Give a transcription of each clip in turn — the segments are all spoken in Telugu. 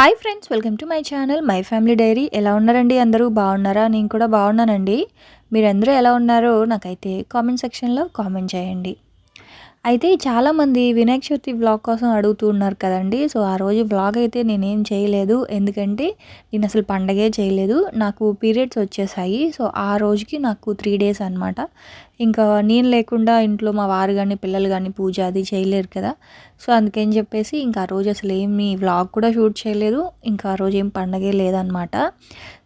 Hi friends welcome to my channel my family diary. ఎలా ఉన్నారండి అందరూ? బాగున్నారా? నేను కూడా బాగున్నానండి. మీరందరూ ఎలా ఉన్నారో నాకైతే కామెంట్ సెక్షన్లో కామెంట్ చేయండి. అయితే చాలామంది వినాయక చవితి వ్లాగ్ కోసం అడుగుతూ ఉన్నారు కదండి. సో ఆ రోజు వ్లాగ్ అయితే నేనేం చేయలేదు. ఎందుకంటే నేను అసలు పండగే చేయలేదు. నాకు పీరియడ్స్ వచ్చేసాయి. సో ఆ రోజుకి నాకు త్రీ డేస్ అనమాట ఇంకా నేను లేకుండా ఇంట్లో మా వారు కానీ పిల్లలు కానీ పూజ అది చేయలేరు కదా. సో అందుకని చెప్పేసి ఇంకా ఆ రోజు అసలు ఏమి వ్లాగ్ కూడా షూట్ చేయలేదు. ఇంకా ఆ రోజు ఏం పండగే లేదనమాట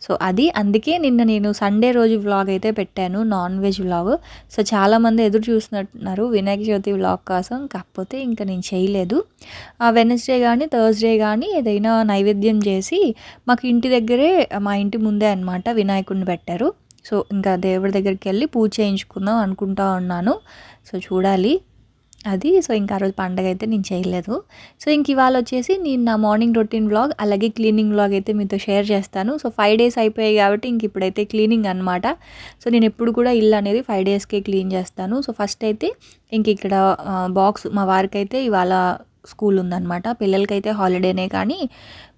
సో అది అందుకే నిన్న నేను సండే రోజు వ్లాగ్ అయితే పెట్టాను నాన్ వెజ్ వ్లాగ్ సో చాలామంది ఎదురు చూస్తున్నట్టున్నారు వినాయక చవితి వ్లాగ్ కోసం. కాకపోతే ఇంకా నేను చేయలేదు. వెనస్డే కానీ థర్స్డే కానీ ఏదైనా నైవేద్యం చేసి మాకు ఇంటి దగ్గరే మా ఇంటి ముందే అనమాట వినాయకుడిని పెట్టారు. సో ఇంకా దేవుడి దగ్గరికి వెళ్ళి పూజ చేయించుకుందాం అనుకుంటా ఉన్నాను. సో చూడాలి. అది సో ఇంకా ఆ రోజు పండగ అయితే నేను చేయలేదు. సో ఇంక ఇవాళ వచ్చేసి నేను నా మార్నింగ్ రొటీన్ వ్లాగ్ అలాగే క్లీనింగ్ వ్లాగ్ అయితే మీతో షేర్ చేస్తాను. సో ఫైవ్ డేస్ అయిపోయాయి కాబట్టి ఇంక ఇప్పుడైతే క్లీనింగ్ అనమాట సో నేను ఎప్పుడు కూడా ఇల్లు అనేది ఫైవ్ డేస్కే క్లీన్ చేస్తాను. సో ఫస్ట్ అయితే ఇంక ఇక్కడ బాక్స్ మా వారికి అయితే ఇవాళ స్కూల్ ఉందన్నమాట. పిల్లలకైతే హాలిడేనే కానీ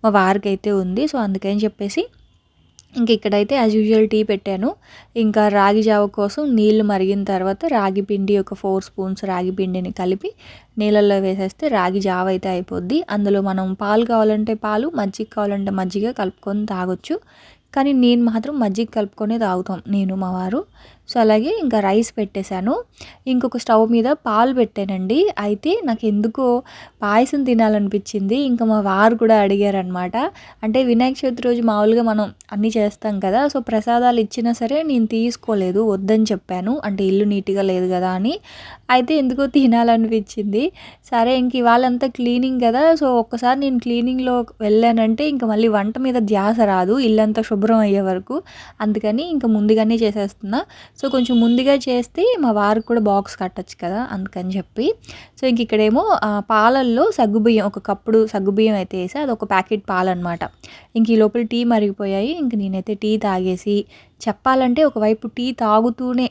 మా వారికి అయితే ఉంది. సో అందుకని చెప్పేసి ఇంక ఇక్కడైతే యాజ్ యూజువల్ టీ పెట్టాను. ఇంకా రాగి జావ కోసం నీళ్ళు మరిగిన తర్వాత రాగి పిండి ఒక ఫోర్ స్పూన్స్ రాగి పిండిని కలిపి నీళ్ళల్లో వేసేస్తే రాగి జావ అయితే అయిపోద్ది. అందులో మనం పాలు కావాలంటే పాలు మజ్జిగ కావాలంటే మజ్జిగ కలుపుకొని తాగొచ్చు. కానీ నేను మాత్రం మజ్జిగ కలుపుకొని తాగుతాం నేను మా వారు. సో అలాగే ఇంకా రైస్ పెట్టేశాను. ఇంకొక స్టవ్ మీద పాలు పెట్టానండి. అయితే నాకు ఎందుకో పాయసం తినాలనిపించింది. ఇంకా మా వారు కూడా అడిగారనమాట అంటే వినాయక చవితి రోజు మామూలుగా మనం అన్నీ చేస్తాం కదా సో ప్రసాదాలు ఇచ్చినా సరే నేను తీసుకోలేదు వద్దని చెప్పాను. అంటే ఇల్లు నీట్గా లేదు కదా అని. అయితే ఎందుకో తినాలనిపించింది. సరే ఇంక ఇవాళంతా క్లీనింగ్ కదా సో ఒక్కసారి నేను క్లీనింగ్లో వెళ్ళానంటే ఇంకా మళ్ళీ వంట మీద ధ్యాస రాదు. ఇల్లంతా శుభ్రం అయ్యే వరకు. అందుకని ఇంకా ముందుగానే చేసేస్తున్నా. సో కొంచెం ముందుగా చేస్తే మా వారికి కూడా బాక్స్ కట్టచ్చు కదా అందుకని చెప్పి. సో ఇంక ఇక్కడేమో పాలల్లో సగ్గుబియ్యం ఒక కప్పుడు సగ్గుబియ్యం అయితే వేసి. అది ఒక ప్యాకెట్ పాలు అనమాట ఇంక ఈ లోపల టీ మరిగిపోయాయి. ఇంక నేనైతే టీ తాగేసి చెప్పాలంటే ఒకవైపు టీ తాగుతూనే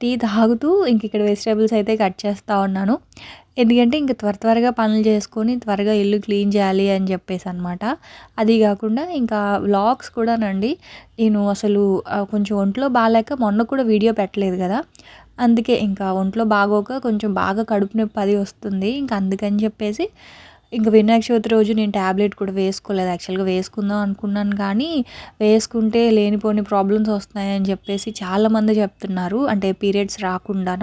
టీ తాగుతూ ఇంక ఇక్కడ వెజిటేబుల్స్ అయితే కట్ చేస్తూ ఉన్నాను. ఎందుకంటే ఇంక త్వర త్వరగా పనులు చేసుకొని త్వరగా ఇల్లు క్లీన్ చేయాలి అని చెప్పేసి అనమాట అది కాకుండా ఇంకా వ్లాగ్స్ కూడానండి. నేను అసలు కొంచెం ఒంట్లో బాగాలేక మొన్న కూడా వీడియో పెట్టలేదు కదా. అందుకే ఇంకా ఒంట్లో బాగోక కొంచెం బాగా కడుపు నొప్పి అది వస్తుంది. ఇంకా అందుకని చెప్పేసి ఇంకా వినాయక చవితి రోజు నేను ట్యాబ్లెట్ కూడా వేసుకోలేదు. యాక్చువల్గా వేసుకుందాం అనుకున్నాను కానీ వేసుకుంటే లేనిపోని ప్రాబ్లమ్స్ వస్తున్నాయని చెప్పేసి చాలామంది చెప్తున్నారు. అంటే పీరియడ్స్ రాకుండా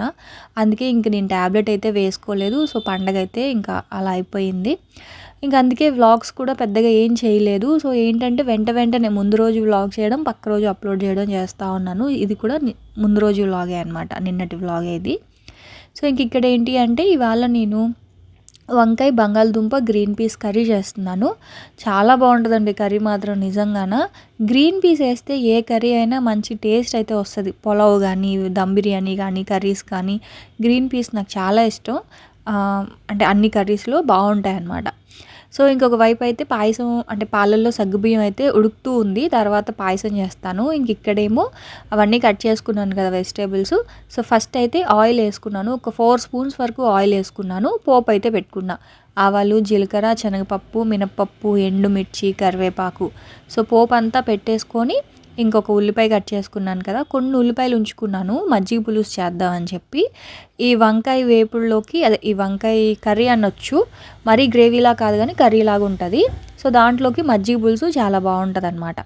అందుకే ఇంక నేను ట్యాబ్లెట్ అయితే వేసుకోలేదు. సో పండగ అయితే ఇంకా అలా అయిపోయింది. ఇంకా అందుకే వ్లాగ్స్ కూడా పెద్దగా ఏం చేయలేదు. సో ఏంటంటే వెంట వెంటనే ముందు రోజు వ్లాగ్ చేయడం పక్క రోజు అప్లోడ్ చేయడం చేస్తూ ఉన్నాను. ఇది కూడా ముందు రోజు వ్లాగే అనమాట నిన్నటి వ్లాగే ఇది. సో ఇంక ఇక్కడ ఏంటి అంటే ఇవాళ నేను వంకాయ బంగాళదుంప గ్రీన్ పీస్ కర్రీ చేస్తున్నాను. చాలా బాగుంటుందండి కర్రీ మాత్రం నిజంగాన. గ్రీన్ పీస్ వేస్తే ఏ కర్రీ అయినా మంచి టేస్ట్ అయితే వస్తుంది. పులావ్ కానీ దమ్ బిర్యానీ కానీ కర్రీస్ కానీ గ్రీన్ పీస్ నాకు చాలా ఇష్టం. అంటే అన్ని కర్రీస్లో బాగుంటాయి అన్నమాట సో ఇంకొక వైపు అయితే పాయసం అంటే పాలల్లో సగ్గుబియ్యం అయితే ఉడుకుతూ ఉంది. తర్వాత పాయసం చేస్తాను. ఇంక ఇక్కడేమో అవన్నీ కట్ చేసుకున్నాను కదా వెజిటేబుల్స్. సో ఫస్ట్ అయితే ఆయిల్ వేసుకున్నాను. ఒక ఫోర్ స్పూన్స్ వరకు ఆయిల్ వేసుకున్నాను. పోపు అయితే పెట్టుకున్నా. ఆవాలు జీలకర్ర శనగపప్పు మినప్పప్పు ఎండుమిర్చి కరివేపాకు. సో పోపు అంతా పెట్టేసుకొని ఇంకొక ఉల్లిపాయ కట్ చేసుకున్నాను కదా కొన్ని ఉల్లిపాయలు ఉంచుకున్నాను మజ్జిగ పులుసు చేద్దామని చెప్పి. ఈ వంకాయ వేపుల్లోకి అదే ఈ వంకాయ కర్రీ అనొచ్చు మరీ గ్రేవీలా కాదు కానీ కర్రీలాగా ఉంటుంది. సో దాంట్లోకి మజ్జిగ పులుసు చాలా బాగుంటుంది అనమాట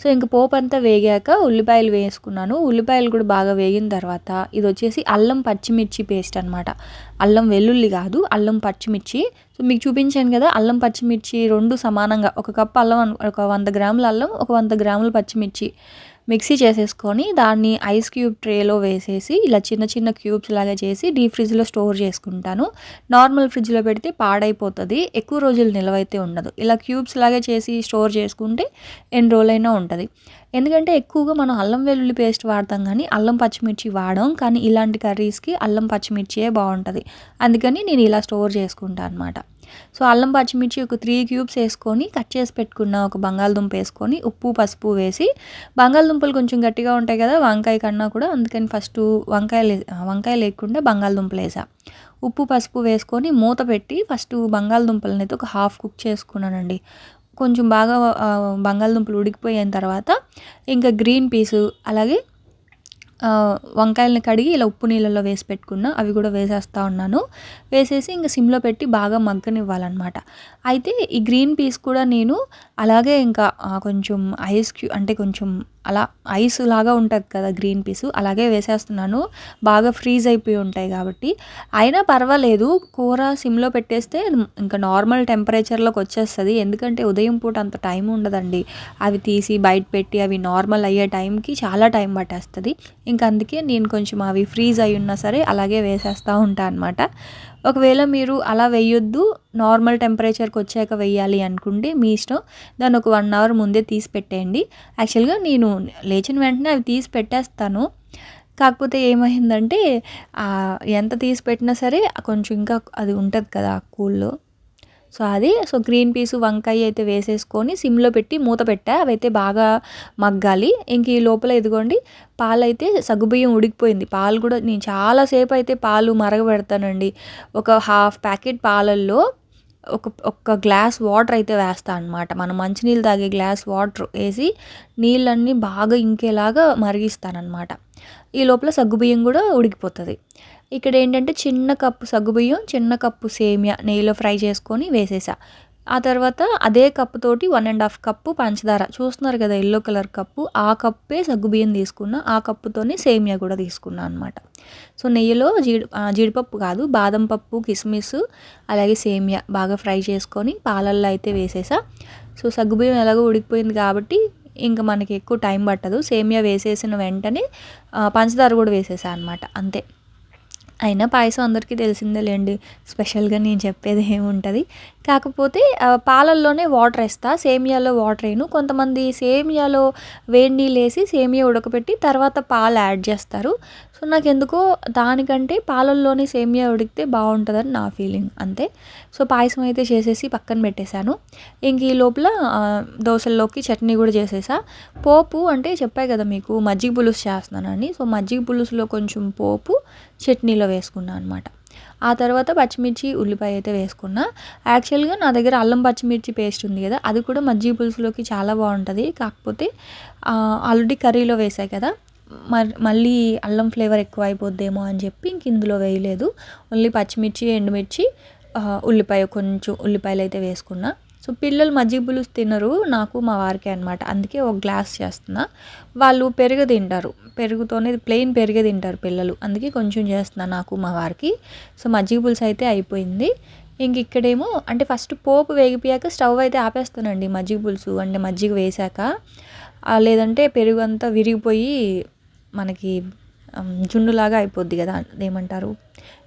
సో ఇంక పోపు అంతా వేగాక ఉల్లిపాయలు వేసుకున్నాను. ఉల్లిపాయలు కూడా బాగా వేగిన తర్వాత ఇది వచ్చేసి అల్లం పచ్చిమిర్చి పేస్ట్ అనమాట అల్లం వెల్లుల్లి కాదు అల్లం పచ్చిమిర్చి. సో మీకు చూపించాను కదా అల్లం పచ్చిమిర్చి రెండు సమానంగా. ఒక కప్ అల్లం ఒక వంద గ్రాముల అల్లం ఒక వంద గ్రాముల పచ్చిమిర్చి. మిక్సీ చేసేసుకొని దాన్ని ఐస్ క్యూబ్ ట్రేలో వేసేసి ఇలా చిన్న చిన్న క్యూబ్స్ లాగా చేసి డీప్ ఫ్రిడ్జ్లో స్టోర్ చేసుకుంటాను. నార్మల్ ఫ్రిడ్జ్లో పెడితే పాడైపోతుంది ఎక్కువ రోజులు నిలవైతే ఉండదు. ఇలా క్యూబ్స్ లాగా చేసి స్టోర్ చేసుకుంటే ఎన్ని రోజులైనా ఉంటుంది. ఎందుకంటే ఎక్కువగా మనం అల్లం వెల్లుల్లి పేస్ట్ వాడతాం కానీ అల్లం పచ్చిమిర్చి వాడడం కానీ ఇలాంటి కర్రీస్కి అల్లం పచ్చిమిర్చియే బాగుంటుంది. అందుకని నేను ఇలా స్టోర్ చేసుకుంటాను అనమాట సో అల్లం పచ్చిమిర్చి ఒక త్రీ క్యూబ్స్ వేసుకొని కట్ చేసి పెట్టుకున్న ఒక బంగాళదుంప వేసుకొని ఉప్పు పసుపు వేసి బంగాళదుంపలు కొంచెం గట్టిగా ఉంటాయి కదా వంకాయ కన్నా కూడా అందుకని ఫస్ట్ వంకాయలు వంకాయ లేకుండా బంగాళదుంపలు వేసా. ఉప్పు పసుపు వేసుకొని మూత పెట్టి ఫస్ట్ బంగాళదుంపలని అయితే ఒక హాఫ్ కుక్ చేసుకున్నానండి. కొంచెం బాగా బంగాళదుంపలు ఉడికిపోయిన తర్వాత ఇంకా గ్రీన్ పీసు అలాగే వంకాయలని కడిగి ఇలా ఉప్పు నీళ్ళలో వేసి పెట్టుకున్నా అవి కూడా వేసేస్తా ఉన్నాను. వేసేసి ఇంకా సిమ్లో పెట్టి బాగా మగ్గనివ్వాలన్నమాట. అయితే ఈ గ్రీన్ పీస్ కూడా నేను అలాగే ఇంకా కొంచెం ఐస్ క్యూ అంటే కొంచెం అలా ఐస్ లాగా ఉంటుంది కదా గ్రీన్ పీస్ అలాగే వేసేస్తున్నాను. బాగా ఫ్రీజ్ అయిపోయి ఉంటాయి కాబట్టి. అయినా పర్వాలేదు కూర సిమ్లో పెట్టేస్తే ఇంకా నార్మల్ టెంపరేచర్లోకి వచ్చేస్తుంది. ఎందుకంటే ఉదయం పూట అంత టైం ఉండదండి. అవి తీసి బయట పెట్టి అవి నార్మల్ అయ్యే టైంకి చాలా టైం పట్టేస్తుంది. ఇంకా అందుకే నేను కొంచెం అవి ఫ్రీజ్ అయి ఉన్నా సరే అలాగే వేసేస్తూ ఉంటాను అనమాట ఒకవేళ మీరు అలా వేయొద్దు నార్మల్ టెంపరేచర్కి వచ్చాక వేయాలి అనుకుంటే మీ ఇష్టం. దాన్ని ఒక వన్ అవర్ ముందే తీసి పెట్టేయండి. యాక్చువల్గా నేను లేచిన వెంటనే అవి తీసి పెట్టేస్తాను. కాకపోతే ఏమైందంటే ఎంత తీసి పెట్టినా సరే కొంచెం ఇంకా అది ఉంటుంది కదా కూల్లో. సో అది సో గ్రీన్ పీసు వంకాయ అయితే వేసేసుకొని సిమ్లో పెట్టి మూత పెట్టా. అవైతే బాగా మగ్గాలి. ఇంక ఈ లోపల ఎదుగోండి పాలు అయితే సగ్గుబియ్యం ఉడికిపోయింది. పాలు కూడా నేను చాలాసేపు అయితే పాలు మరగబెడతానండి. ఒక హాఫ్ ప్యాకెట్ పాలల్లో ఒక ఒక్క గ్లాస్ వాటర్ అయితే వేస్తా అనమాట మనం మంచినీళ్ళు తాగే గ్లాస్ వాటర్ వేసి నీళ్ళన్నీ బాగా ఇంకేలాగా మరిగిస్తానమాట ఈ లోపల సగ్గుబియ్యం కూడా ఉడికిపోతుంది. ఇక్కడ ఏంటంటే చిన్న కప్పు సగ్గుబియ్యం చిన్న కప్పు సేమియా నెయ్యిలో ఫ్రై చేసుకొని వేసేసా. ఆ తర్వాత అదే కప్పుతోటి వన్ అండ్ హాఫ్ కప్పు పంచదార. చూస్తున్నారు కదా ఎల్లో కలర్ కప్పు. ఆ కప్పే సగ్గుబియ్యం తీసుకున్నా ఆ కప్పుతోనే సేమియా కూడా తీసుకున్నా అనమాట సో నెయ్యిలో జీడి జీడిపప్పు కాదు బాదం పప్పు కిస్మిస్ అలాగే సేమియా బాగా ఫ్రై చేసుకొని పాలల్లో అయితే వేసేసా. సో సగ్గుబియ్యం ఎలాగో ఉడికిపోయింది కాబట్టి ఇంకా మనకి ఎక్కువ టైం పట్టదు. సేమియా వేసేసిన వెంటనే పంచదార కూడా వేసేసా అనమాట అంతే. అయినా పాయసం అందరికీ తెలిసిందేలేండి. స్పెషల్గా నేను చెప్పేది ఏముంటుంది. కాకపోతే పాలల్లోనే వాటర్ వేస్తా. సేమియాలో వాటర్ వేయను. కొంతమంది సేమియాలో వేడి నీళ్ళు వేసి సేమియా ఉడకబెట్టి తర్వాత పాలు యాడ్ చేస్తారు. సో నాకు ఎందుకో దానికంటే పాలల్లోనే సేమియా ఉడికితే బాగుంటుందని నా ఫీలింగ్ అంతే. సో పాయసం అయితే చేసేసి పక్కన పెట్టేశాను. ఇంక ఈ లోపల దోశల్లోకి చట్నీ కూడా చేసేసా. పోపు అంటే చెప్పాయి కదా మీకు మజ్జిగ పులుసు చేస్తున్నానని. సో మజ్జిగ పులుసులో కొంచెం పోపు చట్నీలో వేసుకున్నాను అనమాట ఆ తర్వాత పచ్చిమిర్చి ఉల్లిపాయ అయితే వేసుకున్నా. యాక్చువల్గా నా దగ్గర అల్లం పచ్చిమిర్చి పేస్ట్ ఉంది కదా అది కూడా మజ్జిగ పులుసులోకి చాలా బాగుంటుంది. కాకపోతే ఆల్రెడీ కర్రీలో వేసాయి కదా మళ్ళీ అల్లం ఫ్లేవర్ ఎక్కువ అయిపోద్దేమో అని చెప్పి ఇంక ఇందులో వేయలేదు. ఓన్లీ పచ్చిమిర్చి ఎండుమిర్చి ఉల్లిపాయ కొంచెం ఉల్లిపాయలు అయితే వేసుకున్నా. సో పిల్లలు మజ్జిగ పులుసు తినరు నాకు మా వారికి అనమాట అందుకే ఒక గ్లాస్ చేస్తున్నా. వాళ్ళు పెరుగు తింటారు. పెరుగుతోనే ప్లెయిన్ పెరుగే తింటారు పిల్లలు. అందుకే కొంచెం చేస్తున్నా నాకు మా వారికి. సో మజ్జిగ పులుసు అయితే అయిపోయింది. ఇంక ఇక్కడేమో అంటే ఫస్ట్ పోపు వేగిపోయాక స్టవ్ అయితే ఆపేస్తానండి మజ్జిగ పులుసు. అంటే మజ్జిగ వేసాక లేదంటే పెరుగు అంతా విరిగిపోయి మనకి జున్నులాగా అయిపోద్ది కదా ఏమంటారు?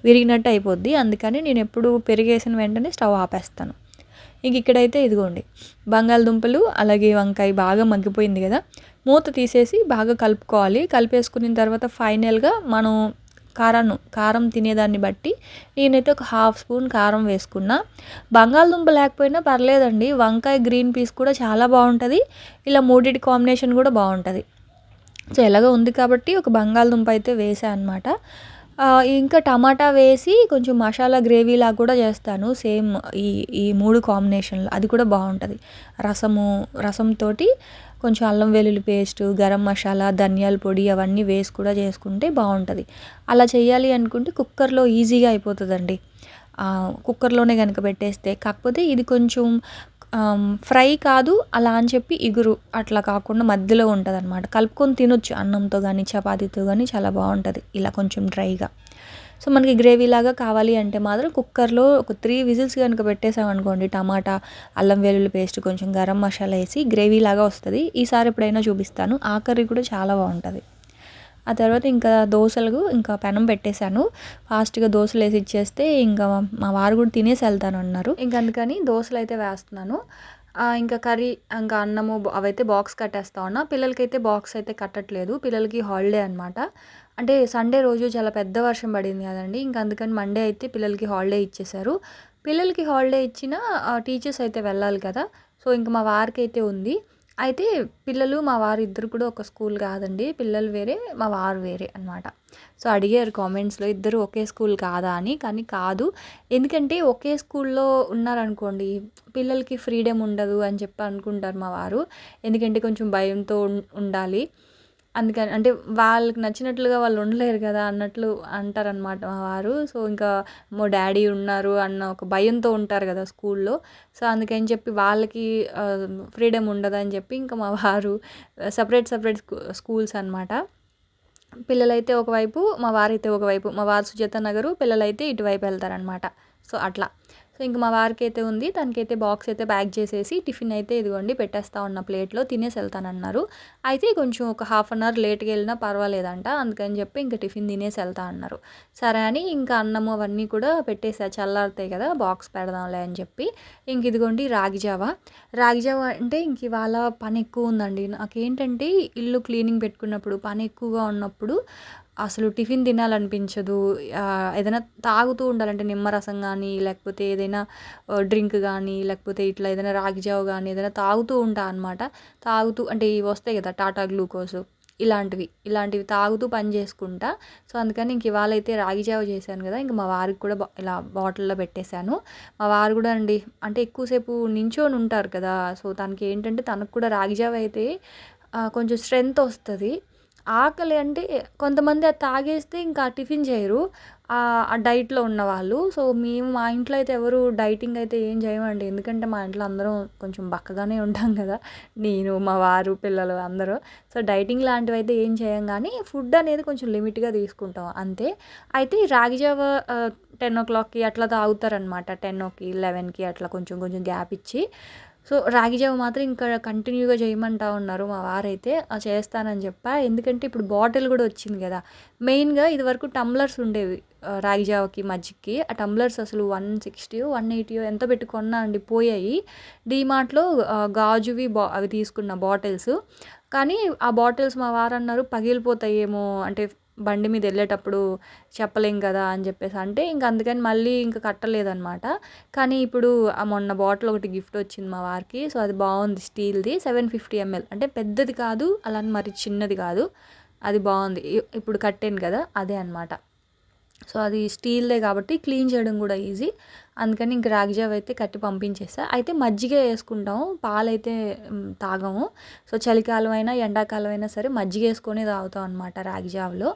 విరిగినట్టు అయిపోద్ది. అందుకని నేను ఎప్పుడు పెరిగేసిన వెంటనే స్టవ్ ఆపేస్తాను. ఇంక ఇక్కడైతే ఇదిగోండి. బంగాళదుంపలు అలాగే వంకాయ బాగా మగ్గిపోయింది కదా. మూత తీసేసి బాగా కలుపుకోవాలి. కలిపేసుకున్న తర్వాత ఫైనల్గా మనం కారాన్ని కారం తినేదాన్ని బట్టి నేనైతే ఒక హాఫ్ స్పూన్ కారం వేసుకున్నా. బంగాళదుంప లేకపోయినా పర్లేదండి. వంకాయ గ్రీన్ పీస్ కూడా చాలా బాగుంటుంది. ఇలా మూడిటి కాంబినేషన్ కూడా బాగుంటుంది. సో ఎలాగో ఉంది కాబట్టి ఒక బంగాళదుంప అయితే వేసా అనమాట ఇంకా టమాటా వేసి కొంచెం మసాలా గ్రేవీలా కూడా చేస్తాను. సేమ్ ఈ ఈ మూడు కాంబినేషన్లో అది కూడా బాగుంటుంది. రసము రసంతో కొంచెం అల్లం వెల్లుల్లి పేస్ట్ గరం మసాలా ధనియాల పొడి అవన్నీ వేసి కూడా చేసుకుంటే బాగుంటుంది. అలా చేయాలి అనుకుంటే కుక్కర్లో ఈజీగా అయిపోతుందండి. కుక్కర్లోనే కనుక పెట్టేస్తే. కాకపోతే ఇది కొంచెం ఫ్రై కాదు అలా అని చెప్పి ఇగురు. అట్లా కాకుండా మధ్యలో ఉంటుంది అనమాట కలుపుకొని తినొచ్చు. అన్నంతో కానీ చపాతీతో కానీ చాలా బాగుంటుంది. ఇలా కొంచెం డ్రైగా. సో మనకి గ్రేవీ లాగా కావాలి అంటే మాత్రం కుక్కర్లో ఒక త్రీ విజిల్స్ కనుక పెట్టేసామనుకోండి టమాటా అల్లం వెల్లుల్లి పేస్ట్ కొంచెం గరం మసాలా వేసి గ్రేవీ లాగా వస్తుంది. ఈసారి ఎప్పుడైనా చూపిస్తాను. ఆ కర్రీ కూడా చాలా బాగుంటుంది. ఆ తర్వాత ఇంకా దోశలు ఇంకా పెనం పెట్టేశాను. ఫాస్ట్గా దోశలు వేసి ఇచ్చేస్తే ఇంకా మా వారు కూడా తినేసి వెళ్తాను అన్నారు. ఇంకా అందుకని దోశలు అయితే వేస్తున్నాను. ఇంకా కర్రీ ఇంకా అన్నము అవైతే బాక్స్ కట్టేస్తా ఉన్నా. పిల్లలకైతే బాక్స్ అయితే కట్టట్లేదు. పిల్లలకి హాలిడే అనమాట అంటే సండే రోజు చాలా పెద్ద వర్షం పడింది కదండి. ఇంకా అందుకని మండే అయితే పిల్లలకి హాలిడే ఇచ్చేశారు. పిల్లలకి హాలిడే ఇచ్చిన టీచర్స్ అయితే వెళ్ళాలి కదా. సో ఇంకా మా వారికి అయితే ఉంది. అయితే పిల్లలు మా వారు ఇద్దరు కూడా ఒక స్కూల్ కాదండి. పిల్లలు వేరే మా వారు వేరే అనమాట సో అడిగారు కామెంట్స్లో ఇద్దరు ఒకే స్కూల్ కాదా? అని. కానీ కాదు. ఎందుకంటే ఒకే స్కూల్లో ఉన్నారనుకోండి పిల్లలకి ఫ్రీడమ్ ఉండదు అని చెప్పి అనుకుంటారు మా వారు. ఎందుకంటే కొంచెం భయంతో ఉండాలి. అందుకని అంటే వాళ్ళకి నచ్చినట్లుగా వాళ్ళు ఉండలేరు కదా అన్నట్లు అంటారనమాట మా వారు. సో ఇంకా మా డాడీ ఉన్నారు అన్న ఒక భయంతో ఉంటారు కదా స్కూల్లో. సో అందుకని చెప్పి వాళ్ళకి ఫ్రీడమ్ ఉండదని చెప్పి ఇంకా మా వారు సపరేట్ సపరేట్ స్కూల్స్ అనమాట పిల్లలైతే ఒకవైపు మా వారైతే ఒకవైపు మా వారు సుజాత నగరు పిల్లలైతే ఇటువైపు వెళ్తారనమాట సో అట్లా. సో ఇంక మా వారికి అయితే ఉంది. తనకైతే బాక్స్ అయితే ప్యాక్ చేసేసి టిఫిన్ అయితే ఇదిగోండి పెట్టేస్తా ఉన్న ప్లేట్లో. తినేసి వెళ్తానన్నారు. అయితే కొంచెం ఒక హాఫ్ అన్ అవర్ లేట్గా వెళ్ళినా పర్వాలేదంట. అందుకని చెప్పి ఇంకా టిఫిన్ తినేసి వెళ్తా అన్నారు. సరే అని ఇంకా అన్నము అవన్నీ కూడా పెట్టేసా. చల్లారుతాయి కదా బాక్స్ పెడదాంలే అని చెప్పి ఇంక ఇదిగోండి రాగిజావ రాగిజావ అంటే ఇంక ఇవాళ పని ఎక్కువ ఉందండి. నాకేంటంటే ఇల్లు క్లీనింగ్ పెట్టుకున్నప్పుడు పని ఎక్కువగా ఉన్నప్పుడు అసలు టిఫిన్ తినాలనిపించదు. ఏదైనా తాగుతూ ఉండాలంటే నిమ్మరసం కానీ లేకపోతే ఏదైనా డ్రింక్ కానీ లేకపోతే ఇట్లా ఏదైనా రాగిజావు కానీ ఏదైనా తాగుతూ ఉంటా అనమాట తాగుతూ అంటే ఇవి వస్తాయి కదా టాటా గ్లూకోజ్. ఇలాంటివి ఇలాంటివి తాగుతూ పని చేసుకుంటా. సో అందుకని ఇంక ఇవాళ అయితే రాగి జావ చేశాను కదా ఇంక మా వారికి కూడా ఇలా బాటిల్లో పెట్టేశాను. మా వారు కూడా అండి అంటే ఎక్కువసేపు నించోని ఉంటారు కదా సో తనకి ఏంటంటే తనకు కూడా రాగి జావ అయితే కొంచెం స్ట్రెంగ్త్ వస్తుంది. ఆకలి అంటే కొంతమంది అది తాగేస్తే ఇంకా టిఫిన్ చేయరు. ఆ డైట్లో ఉన్నవాళ్ళు. సో మేము మా ఇంట్లో అయితే ఎవరు డైటింగ్ అయితే ఏం చేయమండి. ఎందుకంటే మా ఇంట్లో అందరం కొంచెం బక్కగానే ఉంటాం కదా. నేను మా వారు పిల్లలు అందరూ. సో డైటింగ్ లాంటివి అయితే ఏం చేయం కానీ ఫుడ్ అనేది కొంచెం లిమిట్గా తీసుకుంటాం. అంతే. అయితే రాగి జావ టెన్ ఓ క్లాక్కి అట్లా తాగుతారనమాట టెన్ ఓకి లెవెన్కి అట్లా కొంచెం కొంచెం గ్యాప్ ఇచ్చి. సో రాగి జావ మాత్రం ఇంకా కంటిన్యూగా చేయమంటా ఉన్నారు మా వారైతే చేస్తానని చెప్పా. ఎందుకంటే ఇప్పుడు బాటిల్ కూడా వచ్చింది కదా. మెయిన్గా ఇదివరకు టమ్లర్స్ టంబ్లర్స్ ఉండేవి రాగి జావకి మజ్జిగకి. ఆ టంబ్లర్స్ అసలు వన్ సిక్స్టీ వన్ ఎయిటీ ఎంత పెట్టుకున్నా అండి పోయాయి. డీమార్ట్లో గాజువి బా అవి తీసుకున్న బాటిల్స్. కానీ ఆ బాటిల్స్ మా వారు అన్నారు పగిలిపోతాయేమో. అంటే బండి మీద వెళ్ళేటప్పుడు చెప్పలేం కదా అని చెప్పేసి. అంటే ఇంక అందుకని మళ్ళీ ఇంకా కట్టలేదనమాట కానీ ఇప్పుడు ఆ మొన్న బాటిల్ ఒకటి గిఫ్ట్ వచ్చింది మా వారికి. సో అది బాగుంది స్టీల్ది. Seven fifty ml. అంటే పెద్దది కాదు అలానే మరి చిన్నది కాదు. అది బాగుంది. ఇప్పుడు కట్టాను కదా అదే అనమాట సో అది స్టీల్దే కాబట్టి క్లీన్ చేయడం కూడా ఈజీ. అందుకని ఇంక రాగి జావ అయితే కట్టి పంపించేస్తా. అయితే మజ్జిగ వేసుకుంటాము పాలైతే తాగము. సో చలికాలం అయినా ఎండాకాలం అయినా సరే మజ్జిగ వేసుకొని తాగుతాం అనమాట రాగి జావలో.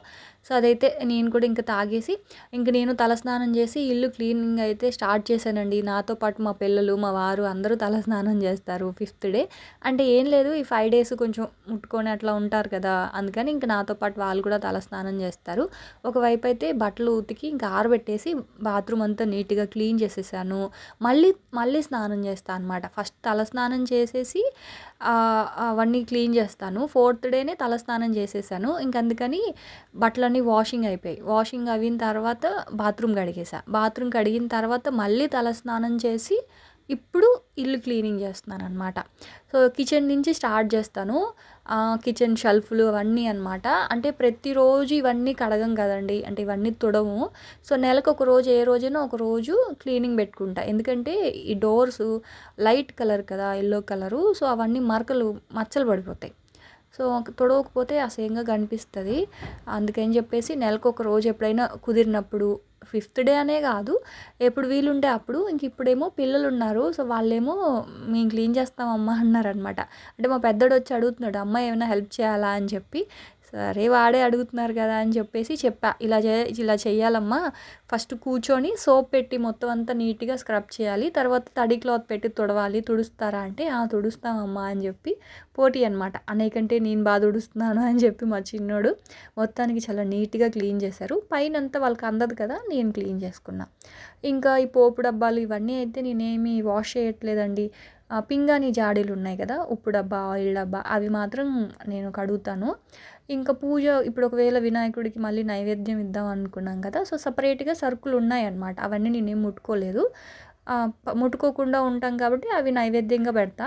సో అదైతే నేను కూడా ఇంకా తాగేసి ఇంక నేను తలస్నానం చేసి ఇల్లు క్లీనింగ్ అయితే స్టార్ట్ చేశానండి. నాతో పాటు మా పిల్లలు మా వారు అందరూ తలస్నానం చేస్తారు ఫిఫ్త్ డే. అంటే ఏం లేదు ఈ ఫైవ్ డేస్ కొంచెం ముట్టుకొని అట్లా ఉంటారు కదా. అందుకని ఇంక నాతో పాటు వాళ్ళు కూడా తలస్నానం చేస్తారు. ఒకవైపు అయితే బట్టలు ఉతికి ఇంకా ఆరబెట్టేసి బాత్రూమ్ అంతా నీట్గా క్లీన్ చేసేసాను. మళ్ళీ మళ్ళీ స్నానం చేస్తాను అనమాట ఫస్ట్ తల స్నానం చేసేసి అవన్నీ క్లీన్ చేస్తాను. ఫోర్త్ డేనే తల స్నానం చేసేసాను. ఇంక అందుకని బట్టలన్నీ వాషింగ్ అయిపోయాయి. వాషింగ్ అయిన తర్వాత బాత్రూమ్ కడిగేసా. బాత్రూమ్ కడిగిన తర్వాత మళ్ళీ తల స్నానం చేసి ఇప్పుడు ఇల్లు క్లీనింగ్ చేస్తున్నాను అనమాట సో కిచెన్ నుంచి స్టార్ట్ చేస్తాను. కిచెన్ షెల్ఫ్లు అవన్నీ అనమాట అంటే ప్రతిరోజు ఇవన్నీ కడగం కదండి. అంటే ఇవన్నీ తుడము. సో నెలకు ఒక రోజు ఏ రోజైనా ఒక రోజు క్లీనింగ్ పెట్టుకుంటా. ఎందుకంటే ఈ డోర్స్ లైట్ కలర్ కదా ఎల్లో కలరు. సో అవన్నీ మరకలు మచ్చలు పడిపోతాయి. సో తుడవకపోతే అసహ్యంగా కనిపిస్తుంది. అందుకని చెప్పేసి నెలకు ఒక రోజు ఎప్పుడైనా కుదిరినప్పుడు ఫిఫ్త్ డే అనే కాదు. ఎప్పుడు వీలుంటే అప్పుడు. ఇంక ఇప్పుడేమో పిల్లలు ఉన్నారు సో వాళ్ళేమో మేము క్లీన్ చేస్తామమ్మా అన్నారనమాట అంటే మా పెద్దోడు వచ్చి అడుగుతున్నాడు అమ్మ ఏమైనా హెల్ప్ చేయాలా? అని చెప్పి. సరే వాడే అడుగుతున్నారు కదా అని చెప్పేసి చెప్పా. ఇలా చే ఇలా చేయాలమ్మా ఫస్ట్ కూర్చొని సోప్ పెట్టి మొత్తం అంతా నీట్గా స్క్రబ్ చేయాలి. తర్వాత తడి క్లాత్ పెట్టి తుడవాలి. తుడుస్తారా అంటే ఆ తుడుస్తామమ్మా అని చెప్పి పోటీ అనమాట అనేకంటే నేను బాగా తుడుస్తున్నాను అని చెప్పి మా చిన్నోడు మొత్తానికి చాలా నీట్గా క్లీన్ చేశారు. పైన అంతా వాళ్ళకి అందదు కదా నేను క్లీన్ చేసుకున్నా. ఇంకా ఈ పోపు డబ్బాలు ఇవన్నీ అయితే నేనేమి వాష్ చేయట్లేదండి. పింగాణి జాడీలు ఉన్నాయి కదా ఉప్పు డబ్బా ఆయిల్ డబ్బా అవి మాత్రం నేను కడుగుతాను. ఇంకా పూజ ఇప్పుడు ఒకవేళ వినాయకుడికి మళ్ళీ నైవేద్యం ఇద్దాం అనుకున్నాం కదా సో సపరేట్గా సరుకులు ఉన్నాయన్నమాట. అవన్నీ నేనేం ముట్టుకోలేదు. ముట్టుకోకుండా ఉంటాం కాబట్టి అవి నైవేద్యంగా పెడతా.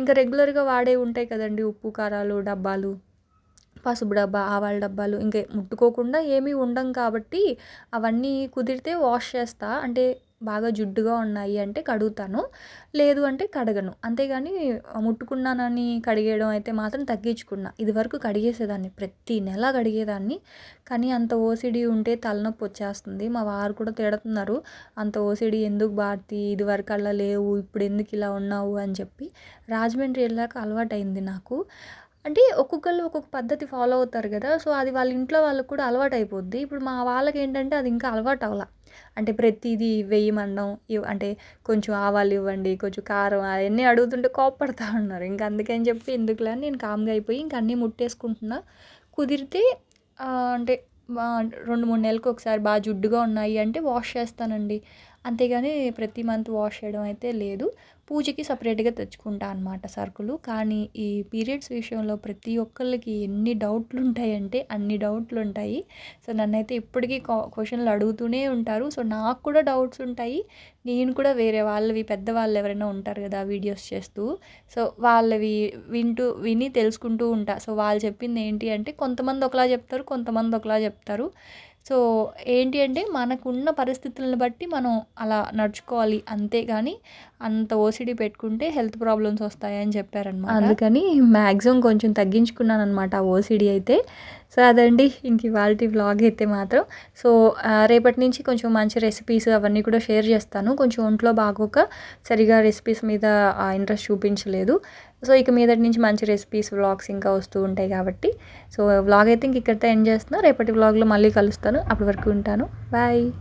ఇంకా రెగ్యులర్గా వాడే ఉంటాయి కదండి ఉప్పు కారాలు డబ్బాలు పసుపు డబ్బా ఆవాల డబ్బాలు ఇంకా ముట్టుకోకుండా ఏమీ ఉండం కాబట్టి అవన్నీ కుదిరితే వాష్ చేస్తా. అంటే బాగా జిడ్డుగా ఉన్నాయి అంటే కడుగుతాను. లేదు అంటే కడగను. అంతేగాని ముట్టుకున్నానని కడిగేయడం అయితే మాత్రం తగ్గించుకున్నా. ఇదివరకు కడిగేసేదాన్ని ప్రతి నెల కడిగేదాన్ని. కానీ అంత ఓసిడి ఉంటే తలనొప్పి వచ్చేస్తుంది. మా వారు కూడా తిడుతున్నారు అంత ఓసిడి ఎందుకు భారతి? ఇదివరకు అలా లేవు ఇప్పుడు ఎందుకు ఇలా ఉన్నావు? అని చెప్పి. రాజమండ్రి వెళ్ళాక అలవాటైంది నాకు. అంటే ఒక్కొక్కళ్ళు ఒక్కొక్క పద్ధతి ఫాలో అవుతారు కదా. సో అది వాళ్ళ ఇంట్లో వాళ్ళకి కూడా అలవాటు అయిపోద్ది ఇప్పుడు మా వాళ్ళకి ఏంటంటే అది ఇంకా అలవాటు అవ్వాల అంటే ప్రతిదీ వెయ్యి ఇవ్ అంటే కొంచెం ఆవాలు ఇవ్వండి కొంచెం కారం అవన్నీ అడుగుతుంటే కోప్పడతా ఉన్నారు. ఇంకా అందుకని చెప్పి ఎందుకులే అని నేను కామ్గా అయిపోయి ఇంకా అన్నీ ముట్టేసుకుంటున్నా. కుదిరితే అంటే రెండు మూడు నెలలకు ఒకసారి బాగా జుడ్డుగా ఉన్నాయి అంటే వాష్ చేస్తానండి. అంతేగాని ప్రతి మంత్ వాష్ చేయడం అయితే లేదు. పూజకి సపరేట్గా తెచ్చుకుంటా అనమాట సరుకులు. కానీ ఈ పీరియడ్స్ విషయంలో ప్రతి ఒక్కళ్ళకి ఎన్ని డౌట్లు ఉంటాయంటే అన్ని డౌట్లు ఉంటాయి. సో నన్నైతే ఇప్పటికీ క్వశ్చన్లు అడుగుతూనే ఉంటారు. సో నాకు కూడా డౌట్స్ ఉంటాయి. నేను కూడా వేరే వాళ్ళవి పెద్దవాళ్ళు ఎవరైనా ఉంటారు కదా వీడియోస్ చేస్తూ. సో వాళ్ళవి వింటూ విని తెలుసుకుంటూ ఉంటా. సో వాళ్ళు చెప్పింది ఏంటి అంటే కొంతమంది ఒకలా చెప్తారు కొంతమంది ఒకలా చెప్తారు. సో ఏంటి అంటే మనకున్న పరిస్థితులను బట్టి మనం అలా నడుచుకోవాలి అంతేగాని అంత ఓసిడి పెట్టుకుంటే హెల్త్ ప్రాబ్లమ్స్ వస్తాయని చెప్పారనమాట అందుకని మ్యాక్సిమం కొంచెం తగ్గించుకున్నాను అనమాట ఆ ఓసిడి అయితే. సో అదండి ఇంక ఇవాళ వ్లాగ్ అయితే మాత్రం. సో రేపటి నుంచి కొంచెం మంచి రెసిపీస్ అవన్నీ కూడా షేర్ చేస్తాను. కొంచెం ఒంట్లో బాగోక సరిగా రెసిపీస్ మీద ఇంట్రెస్ట్ చూపించలేదు. సో ఇక మీదటి నుంచి మంచి రెసిపీస్ వ్లాగ్స్ ఇంకా వస్తూ ఉంటాయి కాబట్టి. సో వ్లాగ్ అయితే ఇంక ఇక్కడితో ఎండ్ చేస్తున్నా. రేపటి వ్లాగ్లో మళ్ళీ కలుస్తాను. అప్పటి వరకు ఉంటాను. బాయ్